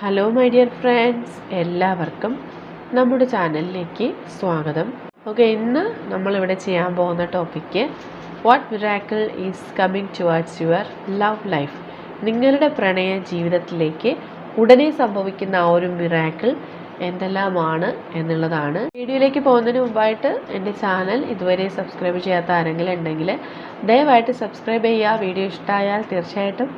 Hello my dear friends എല്ലാവർക്കും നമ്മുടെ ചാനലിലേക്ക് സ്വാഗതം. ഓക്കെ ഇന്ന് നമ്മളിവിടെ ചെയ്യാൻ പോകുന്ന topic what miracle is coming towards your love life നിങ്ങളുടെ പ്രണയ ജീവിതത്തിലേക്ക് ഉടനെ സംഭവിക്കുന്ന ആ ഒരു മിറാക്കിൾ എന്തെല്ലാമാണ് എന്നുള്ളതാണ്. വീഡിയോയിലേക്ക് പോകുന്നതിന് മുമ്പായിട്ട് എന്റെ ചാനൽ ഇതുവരെ സബ്സ്ക്രൈബ് ചെയ്യാത്ത ആരെങ്കിലും ഉണ്ടെങ്കിൽ ദയവായിട്ട് സബ്സ്ക്രൈബ് ചെയ്യുക. വീഡിയോ ഇഷ്ടമായാൽ തീർച്ചയായിട്ടും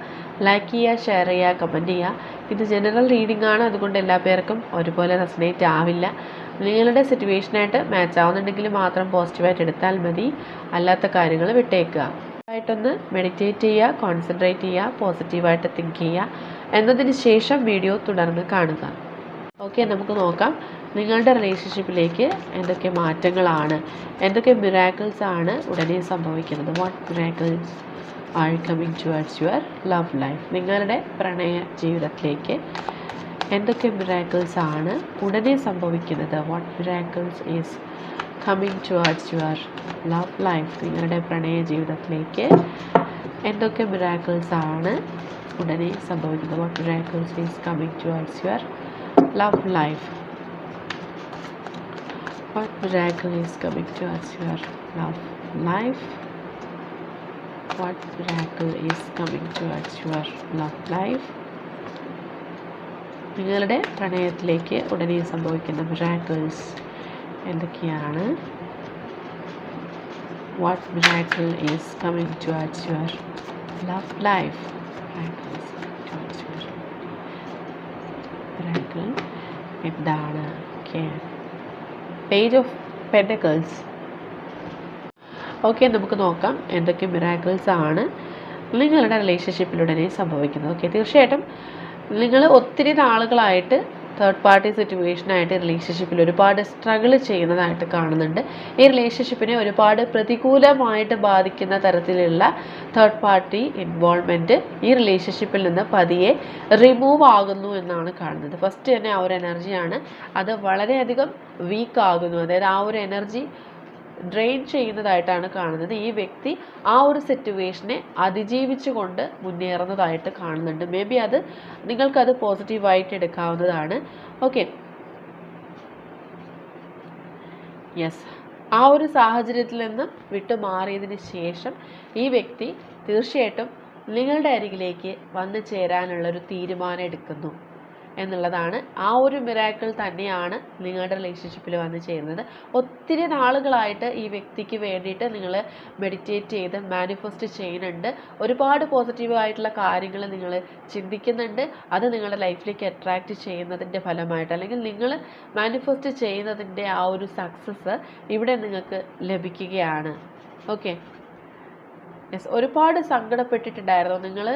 ലൈക്ക് ചെയ്യുക ഷെയർ ചെയ്യുക കമന്റ് ചെയ്യുക. ഇത് ജനറൽ റീഡിംഗ് ആണ്. അതുകൊണ്ട് എല്ലാ പേർക്കും ഒരുപോലെ റെസനേറ്റ് ആവില്ല. നിങ്ങളുടെ സിറ്റുവേഷനായിട്ട് മാച്ച് ആവുന്നുണ്ടെങ്കിൽ മാത്രം പോസിറ്റീവായിട്ട് എടുത്താൽ മതി. അല്ലാത്ത കാര്യങ്ങൾ വിട്ടേക്കുക. ആയിട്ടൊന്ന് മെഡിറ്റേറ്റ് ചെയ്യുക കോൺസെൻട്രേറ്റ് ചെയ്യുക പോസിറ്റീവായിട്ട് തിങ്ക് ചെയ്യുക. എന്നതിന് ശേഷം വീഡിയോ തുടർന്ന് കാണുക. ഓക്കെ നമുക്ക് നോക്കാം. നിങ്ങളുടെ റിലേഷൻഷിപ്പിലേക്ക് എന്തൊക്കെ മാറ്റങ്ങളാണ്? എന്തൊക്കെ മിറാക്കിൾസ് ആണ് ഉടനെ സംഭവിക്കുന്നത്? What miracles are coming towards your love life നിങ്ങളുടെ പ്രണയ ജീവിതത്തിലേക്ക് എന്തൊക്കെ മിറാക്കിൾസ് ആണ് ഉടനെ സംഭവിക്കുന്നത് what miracles is coming towards your love life നിങ്ങളുടെ പ്രണയ ജീവിതത്തിലേക്ക് എന്തൊക്കെ മിറാക്കിൾസ് ആണ് ഉടനെ സംഭവിക്കുന്നത് what miracles is coming towards your love life. What miracle is coming towards your love life? What miracle is coming towards your love life? നിങ്ങളുടെ പ്രണയത്തിലേക്ക് ഉടനെ സംഭവിക്കുന്ന മിറാക്കിൾസ് എന്തൊക്കെയാണ്? What miracle is coming towards your love life miracles towards your miracle എന്താണ്? Okay page of pentacles okay നമുക്ക് നോക്കാം. എന്തൊക്കെ miracles ആണ് നിങ്ങളുടെ റിലേഷൻഷിപ്പിലുടനെ സംഭവിക്കുന്നത്. ഓക്കെ തീർച്ചയായിട്ടും നിങ്ങൾ ഒത്തിരി നാളുകളായിട്ട് തേർഡ് പാർട്ടി സിറ്റുവേഷനായിട്ട് റിലേഷൻഷിപ്പിൽ ഒരുപാട് സ്ട്രഗിൾ ചെയ്യുന്നതായിട്ട് കാണുന്നുണ്ട്. ഈ റിലേഷൻഷിപ്പിനെ ഒരുപാട് പ്രതികൂലമായിട്ട് ബാധിക്കുന്ന തരത്തിലുള്ള തേർഡ് പാർട്ടി ഇൻവോൾവ്മെന്റ് ഈ റിലേഷൻഷിപ്പിൽ നിന്ന് പതിയെ റിമൂവ് ആകുന്നു എന്നാണ് കാണുന്നത്. ഫസ്റ്റ് തന്നെ ആ ഒരു എനർജിയാണ് അത് വളരെയധികം വീക്ക് ആകുന്നു. അതായത് ആ ഒരു എനർജി ഡ്രെയിൻ ചെയ്യുന്നതായിട്ടാണ് കാണുന്നത്. ഈ വ്യക്തി ആ ഒരു സിറ്റുവേഷനെ അതിജീവിച്ചുകൊണ്ട് മുന്നേറുന്നതായിട്ട് കാണുന്നുണ്ട്. മേ ബി അത് നിങ്ങൾക്കത് പോസിറ്റീവായിട്ട് എടുക്കാവുന്നതാണ്. ഓക്കെ യെസ് ആ ഒരു സാഹചര്യത്തിൽ നിന്ന് വിട്ടുമാറിയതിന് ശേഷം ഈ വ്യക്തി തീർച്ചയായിട്ടും നിങ്ങളുടെ അരികിലേക്ക് വന്നു ചേരാനുള്ളൊരു തീരുമാനം എടുക്കുന്നു. എന്നുള്ളതാണ്. ആ ഒരു മിറാക്കിൾ തന്നെയാണ് നിങ്ങളുടെ റിലേഷൻഷിപ്പിൽ വന്ന് ചെയ്യുന്നത്. ഒത്തിരി നാളുകളായിട്ട് ഈ വ്യക്തിക്ക് വേണ്ടിയിട്ട് നിങ്ങൾ മെഡിറ്റേറ്റ് ചെയ്ത് മാനിഫെസ്റ്റ് ചെയ്യുന്നുണ്ട്. ഒരുപാട് പോസിറ്റീവായിട്ടുള്ള കാര്യങ്ങൾ നിങ്ങൾ ചിന്തിക്കുന്നുണ്ട്. അത് നിങ്ങളുടെ ലൈഫിലേക്ക് അട്രാക്റ്റ് ചെയ്യുന്നതിന്റെ ഫലമായിട്ട് അല്ലെങ്കിൽ നിങ്ങൾ മാനിഫെസ്റ്റ് ചെയ്യുന്നതിന്റെ ആ ഒരു സക്സസ് ഇവിടെ നിങ്ങൾക്ക് ലഭിക്കുകയാണ്. ഓക്കെ യെസ് ഒരുപാട് സങ്കടപ്പെട്ടിട്ടുണ്ടായിരുന്നു. നിങ്ങൾ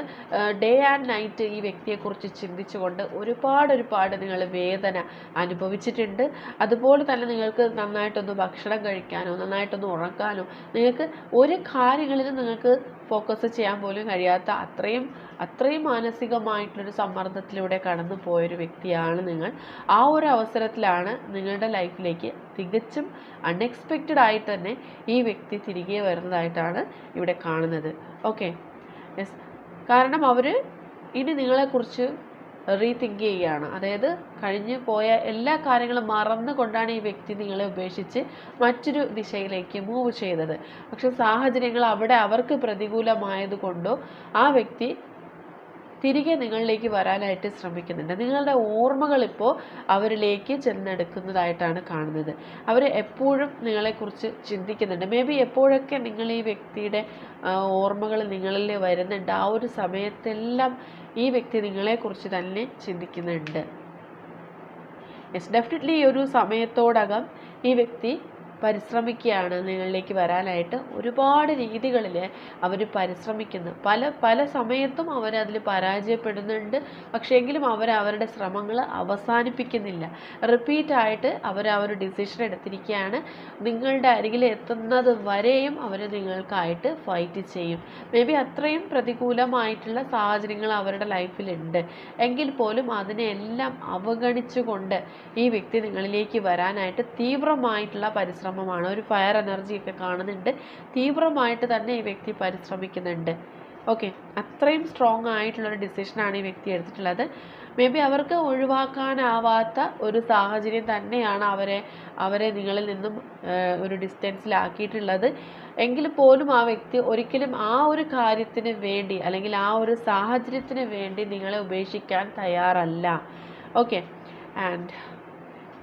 ഡേ ആൻഡ് നൈറ്റ് ഈ വ്യക്തിയെക്കുറിച്ച് ചിന്തിച്ചുകൊണ്ട് ഒരുപാട് ഒരുപാട് നിങ്ങൾ വേദന അനുഭവിച്ചിട്ടുണ്ട്. അതുപോലെ തന്നെ നിങ്ങൾക്ക് നന്നായിട്ടൊന്ന് ഭക്ഷണം കഴിക്കാനോ നന്നായിട്ടൊന്ന് ഉറക്കാനോ നിങ്ങൾക്ക് ഒരു കാര്യങ്ങളിലും നിങ്ങൾക്ക് ഫോക്കസ് ചെയ്യാൻ പോലും കഴിയാത്ത അത്രയും അത്രയും മാനസികമായിട്ടുള്ളൊരു സമ്മർദ്ദത്തിലൂടെ കടന്നു പോയൊരു വ്യക്തിയാണ് നിങ്ങൾ. ആ ഒരു അവസരത്തിലാണ് നിങ്ങളുടെ ലൈഫിലേക്ക് തികച്ചും അൺഎക്സ്പെക്റ്റഡ് ആയിട്ട് തന്നെ ഈ വ്യക്തി തിരികെ വരുന്നതായിട്ടാണ് ഇവിടെ കാണുന്നത്. ഓക്കെ യെസ് കാരണം അവർ ഇനി നിങ്ങളെക്കുറിച്ച് റീതിങ്ക് ചെയ്യുകയാണ്. അതായത് കഴിഞ്ഞു പോയ എല്ലാ കാര്യങ്ങളും മറന്നുകൊണ്ടാണ് ഈ വ്യക്തി നിങ്ങളെ ഉപേക്ഷിച്ച് മറ്റൊരു ദിശയിലേക്ക് മൂവ് ചെയ്തത്. പക്ഷെ സാഹചര്യങ്ങൾ അവിടെ അവർക്ക് പ്രതികൂലമായതുകൊണ്ടോ ആ വ്യക്തി തിരികെ നിങ്ങളിലേക്ക് വരാനായിട്ട് ശ്രമിക്കുന്നുണ്ട്. നിങ്ങളുടെ ഓർമ്മകൾ ഇപ്പോൾ അവരിലേക്ക് ചെന്നെടുക്കുന്നതായിട്ടാണ് കാണുന്നത്. അവർ എപ്പോഴും നിങ്ങളെക്കുറിച്ച് ചിന്തിക്കുന്നുണ്ട്. മേ ബി എപ്പോഴൊക്കെ നിങ്ങൾ ഈ വ്യക്തിയുടെ ഓർമ്മകൾ നിങ്ങളിൽ വരുന്നുണ്ട്. ആ ഒരു സമയത്തെല്ലാം ഈ വ്യക്തി നിങ്ങളെക്കുറിച്ച് തന്നെ ചിന്തിക്കുന്നുണ്ട്. യെസ് ഡെഫിനറ്റ്ലി ഈ ഒരു സമയത്തോടകം ഈ വ്യക്തി പരിശ്രമിക്കുകയാണ് നിങ്ങളിലേക്ക് വരാനായിട്ട്. ഒരുപാട് രീതികളിൽ അവർ പരിശ്രമിക്കുന്നു. പല പല സമയത്തും അവരതിൽ പരാജയപ്പെടുന്നുണ്ട്. പക്ഷേ എങ്കിലും അവർ അവരുടെ ശ്രമങ്ങൾ അവസാനിപ്പിക്കുന്നില്ല. റിപ്പീറ്റായിട്ട് അവർ ആ ഒരു ഡിസിഷൻ എടുത്തിരിക്കുകയാണ്. നിങ്ങളുടെ അരികിൽ എത്തുന്നത് വരെയും അവർ നിങ്ങൾക്കായിട്ട് ഫൈറ്റ് ചെയ്യും. മേ ബി അത്രയും പ്രതികൂലമായിട്ടുള്ള സാഹചര്യങ്ങൾ അവരുടെ ലൈഫിലുണ്ട് എങ്കിൽ പോലും അതിനെല്ലാം അവഗണിച്ചുകൊണ്ട് ഈ വ്യക്തി നിങ്ങളിലേക്ക് വരാനായിട്ട് തീവ്രമായിട്ടുള്ള പരിശ്രമം പരിശ്രമമാണ്. ഒരു ഫയർ എനർജി ഒക്കെ കാണുന്നുണ്ട്. തീവ്രമായിട്ട് തന്നെ ഈ വ്യക്തി പരിശ്രമിക്കുന്നുണ്ട്. ഓക്കെ അത്രയും സ്ട്രോങ് ആയിട്ടുള്ളൊരു ഡിസിഷനാണ് ഈ വ്യക്തി എടുത്തിട്ടുള്ളത്. മേ ബി അവർക്ക് ഒഴിവാക്കാനാവാത്ത ഒരു സാഹചര്യം തന്നെയാണ് അവരെ അവരെ നിങ്ങളിൽ നിന്നും ഒരു ഡിസ്റ്റൻസിലാക്കിയിട്ടുള്ളത് എങ്കിൽ പോലും ആ വ്യക്തി ഒരിക്കലും ആ ഒരു കാര്യത്തിന് വേണ്ടി അല്ലെങ്കിൽ ആ ഒരു സാഹചര്യത്തിന് വേണ്ടി നിങ്ങളെ ഉപേക്ഷിക്കാൻ തയ്യാറല്ല. Okay and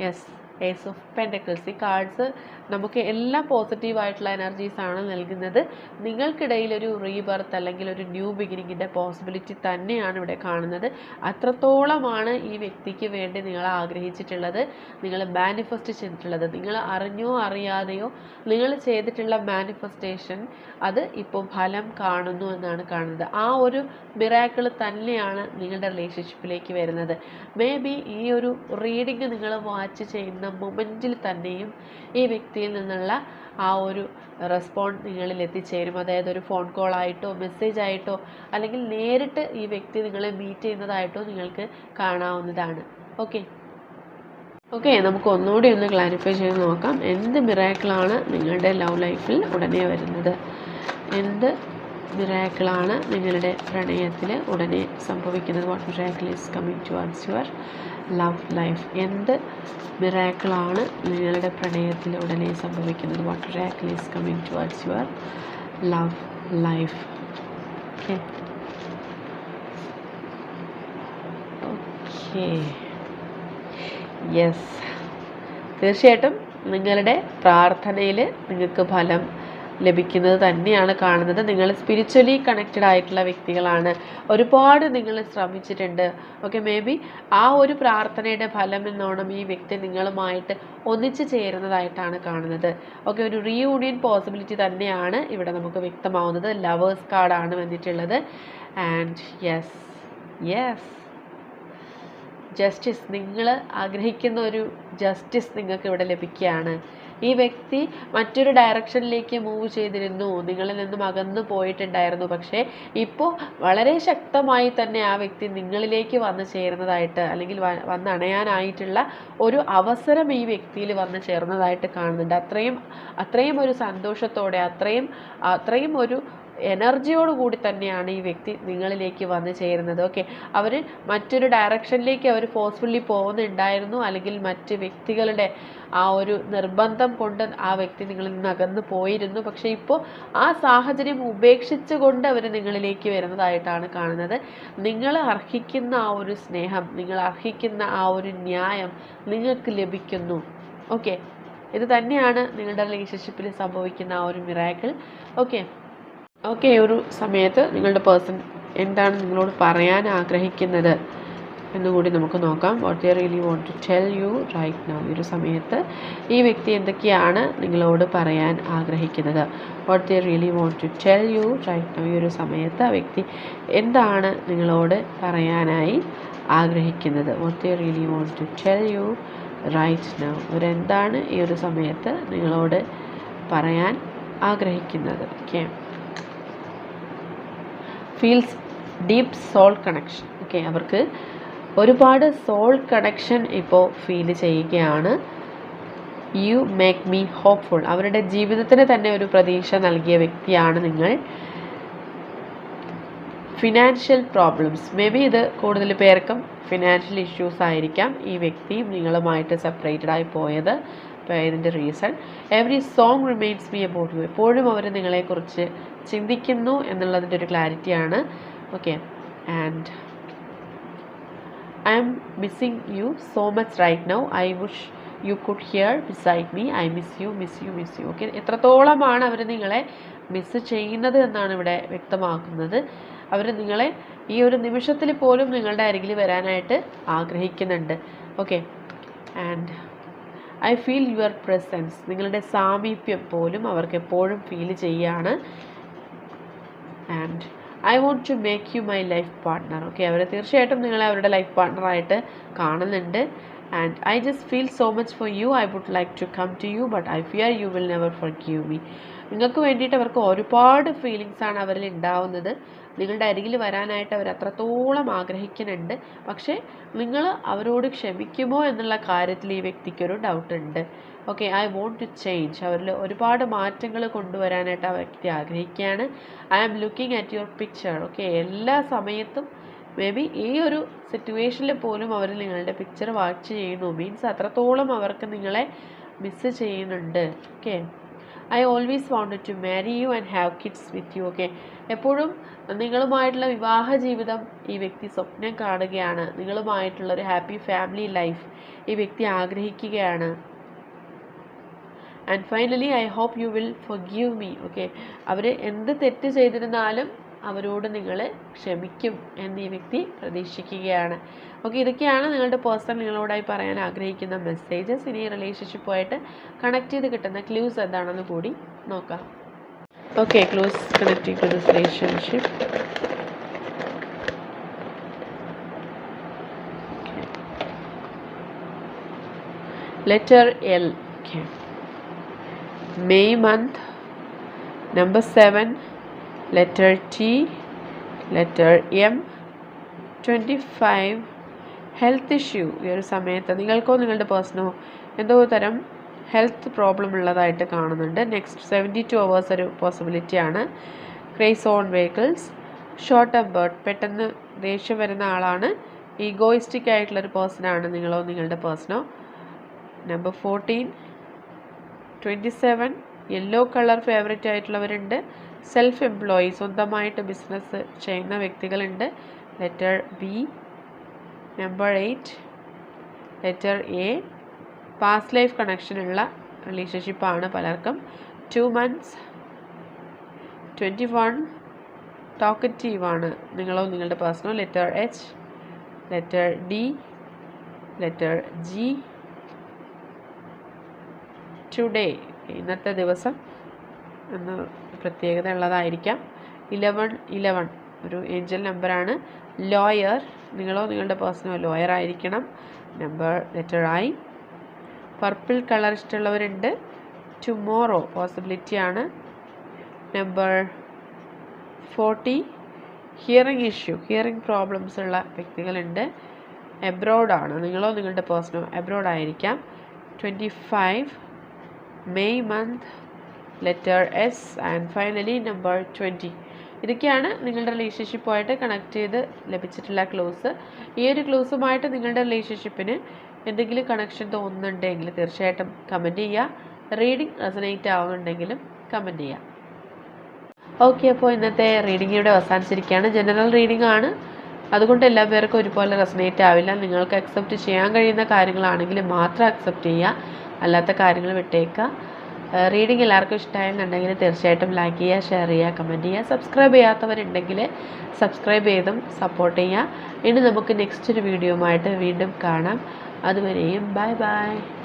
yes ace of pentacles ഈ കാർഡ്സ് നമുക്ക് എല്ലാം പോസിറ്റീവായിട്ടുള്ള എനർജീസാണ് നൽകുന്നത്. നിങ്ങൾക്കിടയിൽ ഒരു റീബർത്ത് അല്ലെങ്കിൽ ഒരു ന്യൂ ബിഗിനിങ്ങിന്റെ പോസിബിലിറ്റി തന്നെയാണ് ഇവിടെ കാണുന്നത്. അത്രത്തോളമാണ് ഈ വ്യക്തിക്ക് വേണ്ടി നിങ്ങൾ ആഗ്രഹിച്ചിട്ടുള്ളത്. നിങ്ങൾ മാനിഫെസ്റ്റ് ചെയ്തിട്ടുള്ളത്. നിങ്ങൾ അറിഞ്ഞോ അറിയാതെയോ നിങ്ങൾ ചെയ്തിട്ടുള്ള മാനിഫെസ്റ്റേഷൻ അത് ഇപ്പോൾ ഫലം കാണുന്നു എന്നാണ് കാണുന്നത്. ആ ഒരു മിറാക്കിൾ തന്നെയാണ് നിങ്ങളുടെ റിലേഷൻഷിപ്പിലേക്ക് വരുന്നത്. മേ ബി ഈ ഒരു റീഡിങ് നിങ്ങൾ വാച്ച് ചെയ്യുന്ന മൊമെന്റിൽ തന്നെയും ഈ വ്യക്തിയിൽ നിന്നുള്ള ആ ഒരു റെസ്പോണ്ട് നിങ്ങളിൽ എത്തിച്ചേരും. അതായത് ഒരു ഫോൺ കോൾ ആയിട്ടോ മെസ്സേജ് ആയിട്ടോ അല്ലെങ്കിൽ നേരിട്ട് ഈ വ്യക്തി നിങ്ങളെ മീറ്റ് ചെയ്യുന്നതായിട്ടോ നിങ്ങൾക്ക് കാണാവുന്നതാണ്. ഓക്കെ? ഓക്കെ നമുക്ക് ഒന്നുകൂടി ഒന്ന് ക്ലാരിഫൈ ചെയ്ത് നോക്കാം. എന്ത് മിറാക്കിളാണ് നിങ്ങളുടെ ലവ് ലൈഫിൽ ഉടനെ വരുന്നത്? എന്ത് മിറാക്കിളാണ് നിങ്ങളുടെ പ്രണയത്തിൽ ഉടനെ സംഭവിക്കുന്നത്. What miracle is coming towards your love life എന്ത് മിറാക്കിളാണ് നിങ്ങളുടെ പ്രണയത്തിൽ ഉടനെ സംഭവിക്കുന്നത്? What miracle is coming towards your love life okay okay yes തീർച്ചയായിട്ടും നിങ്ങളുടെ പ്രാർത്ഥനയിൽ നിങ്ങൾക്ക് ഫലം ലഭിക്കുന്നത് തന്നെയാണ് കാണുന്നത്. നിങ്ങൾ സ്പിരിച്വലി കണക്റ്റഡ് ആയിട്ടുള്ള വ്യക്തികളാണ്. ഒരുപാട് നിങ്ങൾ ശ്രമിച്ചിട്ടുണ്ട്. ഓക്കെ മേ ബി ആ ഒരു പ്രാർത്ഥനയുടെ ഫലം എന്നോണം ഈ വ്യക്തി നിങ്ങളുമായിട്ട് ഒന്നിച്ചു ചേരുന്നതായിട്ടാണ് കാണുന്നത്. ഓക്കെ ഒരു റീയൂണിയൻ പോസിബിലിറ്റി തന്നെയാണ് ഇവിടെ നമുക്ക് വ്യക്തമാവുന്നത്. ലവേഴ്സ് കാർഡാണ് വന്നിട്ടുള്ളത്. ആൻഡ് യെസ് യെസ് ജസ്റ്റിസ് നിങ്ങൾ ആഗ്രഹിക്കുന്ന ഒരു ജസ്റ്റിസ് നിങ്ങൾക്ക് ഇവിടെ ലഭിക്കുകയാണ്. ഈ വ്യക്തി മറ്റൊരു ഡയറക്ഷനിലേക്ക് മൂവ് ചെയ്തിരുന്നു. നിങ്ങളിൽ നിന്നും അകന്നു പോയിട്ടുണ്ടായിരുന്നു. പക്ഷേ ഇപ്പോൾ വളരെ ശക്തമായി തന്നെ ആ വ്യക്തി നിങ്ങളിലേക്ക് വന്ന് ചേരുന്നതായിട്ട് അല്ലെങ്കിൽ വന്നണയാനായിട്ടുള്ള ഒരു അവസരം ഈ വ്യക്തിയിൽ വന്ന് ചേർന്നതായിട്ട് കാണുന്നുണ്ട്. അത്രയും അത്രയും ഒരു സന്തോഷത്തോടെ അത്രയും അത്രയും ഒരു എനർജിയോട് കൂടി തന്നെയാണ് ഈ വ്യക്തി നിങ്ങളിലേക്ക് വന്നു ചേരുന്നത്. ഓക്കെ അവർ മറ്റൊരു ഡയറക്ഷനിലേക്ക് അവർ ഫോഴ്സ്ഫുള്ളി പോകുന്നുണ്ടായിരുന്നു. അല്ലെങ്കിൽ മറ്റ് വ്യക്തികളുടെ ആ ഒരു നിർബന്ധം കൊണ്ട് ആ വ്യക്തി നിങ്ങളിൽ നിന്ന് അകന്നു പോയിരുന്നു. പക്ഷേ ഇപ്പോൾ ആ സാഹചര്യം ഉപേക്ഷിച്ചുകൊണ്ട് അവർ നിങ്ങളിലേക്ക് വരുന്നതായിട്ടാണ് കാണുന്നത്. നിങ്ങൾ അർഹിക്കുന്ന ആ ഒരു സ്നേഹം നിങ്ങൾ അർഹിക്കുന്ന ആ ഒരു ന്യായം നിങ്ങൾക്ക് ലഭിക്കുന്നു. ഓക്കെ ഇത് തന്നെയാണ് നിങ്ങളുടെ റിലേഷൻഷിപ്പിൽ സംഭവിക്കുന്ന ആ ഒരു മിറാക്കിൾ ഓക്കെ ഓക്കെ ഒരു സമയത്ത് നിങ്ങളുടെ പേഴ്സൺ എന്താണ് നിങ്ങളോട് പറയാൻ ആഗ്രഹിക്കുന്നത് എന്നുകൂടി നമുക്ക് നോക്കാം. What they really want to tell you right now ഈ ഒരു സമയത്ത് ഈ വ്യക്തി എന്തൊക്കെയാണ് നിങ്ങളോട് പറയാൻ ആഗ്രഹിക്കുന്നത്? What they really want to tell you right now ഈ ഒരു സമയത്ത് ആ വ്യക്തി എന്താണ് നിങ്ങളോട് പറയാനായി ആഗ്രഹിക്കുന്നത്? What they really want to tell you right now അവരെന്താണ് ഈ ഒരു സമയത്ത് നിങ്ങളോട് പറയാൻ ആഗ്രഹിക്കുന്നത്? Okay feels deep soul connection okay അവർക്ക് ഒരുപാട് സോൾ കണക്ഷൻ ഇപ്പോൾ ഫീൽ ചെയ്യുകയാണ്. യു മേക്ക് മീ ഹോപ്പ്ഫുൾ അവരുടെ ജീവിതത്തിന് തന്നെ ഒരു പ്രതീക്ഷ നൽകിയ വ്യക്തിയാണ് നിങ്ങൾ. ഫിനാൻഷ്യൽ പ്രോബ്ലംസ് മേ ബി ഇത് കൂടുതൽ പേർക്കും ഫിനാൻഷ്യൽ ഇഷ്യൂസ് ആയിരിക്കാം. ഈ വ്യക്തിയും നിങ്ങളുമായിട്ട് സെപ്പറേറ്റഡ് ആയി പോയത്. ഇതിന്റെ reason every song remains me about you എപ്പോഴും അവർ നിങ്ങളെക്കുറിച്ച് ചിന്തിക്കുന്നു എന്നുള്ളതിന്റെ ഒരു ക്ലാരിറ്റിയാണ് okay and I'm missing you so much right now I wish you could here beside me I miss you miss you miss you okay എത്രത്തോളമാണ് അവർ നിങ്ങളെ miss ചെയ്യുന്നത് എന്നാണ് ഇവിടെ വ്യക്തമാക്കുന്നത്. അവർ നിങ്ങളെ ഈ ഒരു നിമിഷത്തിൽ പോലും നിങ്ങളുടെ അരികിൽ വരാനായിട്ട് ആഗ്രഹിക്കുന്നുണ്ട്. Okay and I feel your presence നിങ്ങളുടെ സാമീപ്യം പോലും അവർക്ക് എപ്പോഴും ഫീൽ ചെയ്യാണ്. And I want to make you my life partner okay അവർ തീർച്ചയായിട്ടും നിങ്ങളെ അവരുടെ ലൈഫ് പാർട്ട്ണറായിട്ട് കാണുന്നുണ്ട്. And I just feel so much for you I would like to come to you but I fear you will never forgive me നിങ്ങൾക്ക് വേണ്ടിയിട്ട് അവർക്ക് ഒരുപാട് ഫീലിങ്സാണ് അവരിൽ ഉണ്ടാവുന്നത്. നിങ്ങളുടെ അരികിൽ വരാനായിട്ട് അവർ അത്രത്തോളം ആഗ്രഹിക്കുന്നുണ്ട്. പക്ഷേ നിങ്ങൾ അവരോട് ക്ഷമിക്കുമോ എന്നുള്ള കാര്യത്തിൽ ഈ വ്യക്തിക്കൊരു ഡൗട്ട് ഉണ്ട്. Okay I want to change അവരിൽ ഒരുപാട് മാറ്റങ്ങൾ കൊണ്ടുവരാനായിട്ട് ആ വ്യക്തി ആഗ്രഹിക്കുകയാണ്. I am looking at your picture okay എല്ലാ സമയത്തും മേ ബി ഈ ഒരു സിറ്റുവേഷനിൽ പോലും അവർ നിങ്ങളുടെ പിക്ചർ വാച്ച് ചെയ്യുന്നു. മീൻസ് അത്രത്തോളം അവർക്ക് നിങ്ങളെ മിസ്സ് ചെയ്യുന്നുണ്ട്. Okay I always wanted to marry you and have kids with you okay എപ്പോഴും നിങ്ങളുമായിട്ടുള്ള വിവാഹ ജീവിതം ഈ വ്യക്തി സ്വപ്നം കാണുകയാണ്. നിങ്ങളുമായിട്ടുള്ള ഒരു ഹാപ്പി ഫാമിലി ലൈഫ് ഈ വ്യക്തി ആഗ്രഹിക്കുകയാണ്. And finally I hope you will forgive me okay അവർ എന്ത് തെറ്റ് ചെയ്തിരുന്നാലും അവരോട് നിങ്ങൾ ക്ഷമിക്കും എന്ന് ഈ വ്യക്തി പ്രതീക്ഷിക്കുകയാണ്. ഓക്കെ ഇതൊക്കെയാണ് നിങ്ങളുടെ പേഴ്സൺ നിങ്ങളോടായി പറയാൻ ആഗ്രഹിക്കുന്ന മെസ്സേജസ് ഇനി റിലേഷൻഷിപ്പുമായിട്ട് കണക്ട് ചെയ്ത് കിട്ടുന്ന ക്ലൂസ് എന്താണെന്ന് കൂടി നോക്കാം. Okay clues connecting to this relationship letter L okay May month number seven letter T letter M twenty five health issue ഈ ഒരു സമയത്ത് നിങ്ങൾക്കോ നിങ്ങളുടെ പേഴ്സണോ എന്തോ തരം ഹെൽത്ത് പ്രോബ്ലം ഉള്ളതായിട്ട് കാണുന്നുണ്ട്. നെക്സ്റ്റ് സെവന്റി ടു അവേഴ്സ് ഒരു പോസിബിലിറ്റിയാണ് craze on vehicles short tempered പെട്ടെന്ന് ദേഷ്യം വരുന്ന ആളാണ്. ഈഗോയിസ്റ്റിക് ആയിട്ടുള്ളൊരു പേഴ്സണാണ് നിങ്ങളോ നിങ്ങളുടെ പേഴ്സണോ number fourteen twenty seven yellow colour favourite ആയിട്ടുള്ളവരുണ്ട്. Self employee സ്വന്തമായിട്ട് ബിസിനസ് ചെയ്യുന്ന വ്യക്തികളുണ്ട്. Letter B number eight letter A past life കണക്ഷനുള്ള റിലേഷൻഷിപ്പാണ് പലർക്കും. ടു മന്ത്സ് ട്വന്റി വൺ ടോക്കറ്റീവാണ് നിങ്ങളോ നിങ്ങളുടെ പേഴ്സണോ letter H letter D letter G today ഇന്നത്തെ ദിവസം എന്ന് പ്രത്യേകത ഉള്ളതായിരിക്കാം. ഇലവൺ ഇലവൺ ഒരു ഏഞ്ചൽ നമ്പറാണ് ലോയർ നിങ്ങളോ നിങ്ങളുടെ പേഴ്സണോ ലോയർ ആയിരിക്കണം. Number letter I purple colour ഇഷ്ടമുള്ളവരുണ്ട്. Tomorrow possibility ആണ്. Number forty hearing issue hearing problems ഉള്ള വ്യക്തികളുണ്ട്. എബ്രോഡാണ് നിങ്ങളോ നിങ്ങളുടെ പേഴ്സണോ എബ്രോഡ് ആയിരിക്കാം. Twenty five May month letter S and finally number twenty ഇതൊക്കെയാണ് നിങ്ങളുടെ റിലേഷൻഷിപ്പുമായിട്ട് കണക്ട് ചെയ്ത് ലഭിച്ചിട്ടുള്ള ക്ലോസ് ഈ ഒരു ക്ലോസുമായിട്ട് നിങ്ങളുടെ റിലേഷൻഷിപ്പിന് എന്തെങ്കിലും കണക്ഷൻ തോന്നുന്നുണ്ടെങ്കിൽ തീർച്ചയായിട്ടും കമന്റ് ചെയ്യുക റീഡിങ് റെസനേറ്റ് ആവുന്നുണ്ടെങ്കിലും കമന്റ് ചെയ്യുക ഓക്കെ അപ്പോൾ ഇന്നത്തെ റീഡിംഗ് ഇവിടെ അവസാനിച്ചിരിക്കുകയാണ്. ജനറൽ റീഡിംഗ് ആണ്. അതുകൊണ്ട് എല്ലാ പേർക്കും ഒരുപോലെ റെസനേറ്റ് ആവില്ല. നിങ്ങൾക്ക് അക്സെപ്റ്റ് ചെയ്യാൻ കഴിയുന്ന കാര്യങ്ങളാണെങ്കിൽ മാത്രം അക്സെപ്റ്റ് ചെയ്യുക അല്ലാത്ത കാര്യങ്ങൾ വിട്ടേക്കുക. റീഡിംഗ് എല്ലാവർക്കും ഇഷ്ടമായെന്നുണ്ടെങ്കിൽ തീർച്ചയായിട്ടും ലൈക്ക് ചെയ്യുക ഷെയർ ചെയ്യുക കമന്റ് ചെയ്യുക സബ്സ്ക്രൈബ് ചെയ്യാത്തവരുണ്ടെങ്കിൽ സബ്സ്ക്രൈബ് ചെയ്തും സപ്പോർട്ട് ചെയ്യുക ഇനി നമുക്ക് നെക്സ്റ്റ് ഒരു വീഡിയോയുമായിട്ട് വീണ്ടും കാണാം. അതുവരെയും ബൈ ബൈ.